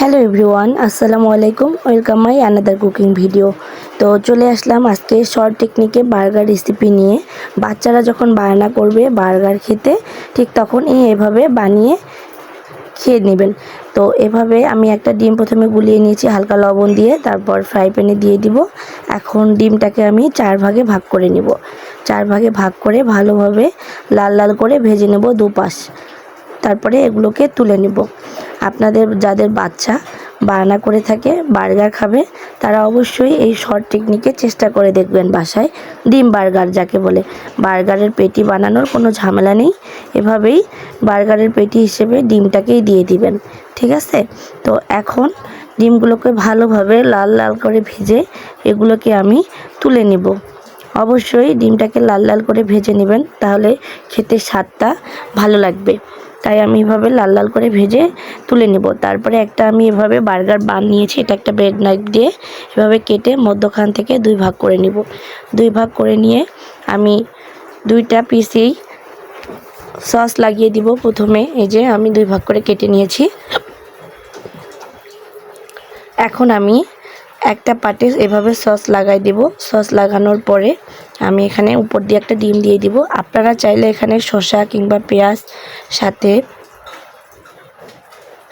Hello everyone, আসসালামু আলাইকুম। Welcome my another cooking video তো চলে আসলাম আজকে শর্ট টেকনিকে বার্গার রেসিপি নিয়ে। বাচ্চারা যখন বায়না করবে বার্গার খেতে, ঠিক তখনই এভাবে বানিয়ে খেয়ে নেবেন। তো এভাবে আমি একটা ডিম প্রথমে গুলিয়ে নিয়েছি, হালকা লবণ দিয়ে, তারপর ফ্রাই প্যানে দিয়ে দিব। এখন ডিমটাকে আমি চার ভাগে ভাগ করে নিব। চার ভাগে ভাগ করে ভালোভাবে লাল লাল করে ভেজে নেব দুপাশ। তারপরে এগুলোকে তুলে নিব। আপনাদের যাদের বাচ্চা বায়না করে থাকে, বার্গার খাবে, তারা অবশ্যই এই শর্ট টেকনিকে চেষ্টা করে দেখবেন বাসায়। ডিম বার্গার যাকে বলে। বার্গারের পেটি বানানোর কোনো ঝামেলা নেই। এভাবেই বার্গারের পেটি হিসেবে ডিমটাকেই দিয়ে দিবেন। ঠিক আছে? তো এখন ডিমগুলোকে ভালোভাবে লাল লাল করে ভেজে এগুলোকে আমি তুলে নেব। অবশ্যই ডিমটাকে লাল লাল করে ভেজে নেবেন, তাহলে খেতে স্বাদটা ভালো লাগবে। তাই আমি এভাবে লাল লাল করে ভেজে তুলে নেব। তারপরে একটা আমি এভাবে বার্গার বানিয়েছি, এটা একটা ব্রেড নাইফ দিয়ে। এভাবে কেটে মধ্যখান থেকে দুই ভাগ করে নিব। দুই ভাগ করে নিয়ে আমি দুইটা পিসেই সস লাগিয়ে দিব প্রথমে। এই যে আমি দুই ভাগ করে কেটে নিয়েছি। এখন আমি একটা পাটে এভাবে সস লাগাই দিব। সস লাগানোর পরে আমি এখানে উপর দিয়ে একটা ডিম দিয়ে দিব। আপনারা চাইলে এখানে শসা কিংবা পেঁয়াজ সাথে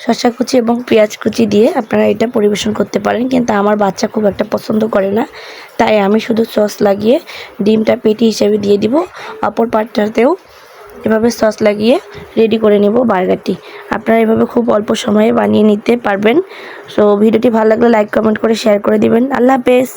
শসা কুচি এবং পেঁয়াজ কুচি দিয়ে আপনারা এটা পরিবেশন করতে পারেন। কিন্তু আমার বাচ্চা খুব একটা পছন্দ করে না। তাই আমি শুধু সস লাগিয়ে ডিমটা পেটি হিসেবে দিয়ে দিব। অপর পাটটাতেও এভাবে সস লাগিয়ে রেডি করে নেব বার্গারটি। আপনারা এভাবে খুব অল্প সময়ে বানিয়ে নিতে পারবেন। সো ভিডিওটি ভালো লাগলে লাইক কমেন্ট করে শেয়ার করে দিবেন। আল্লাহ হাফেজ।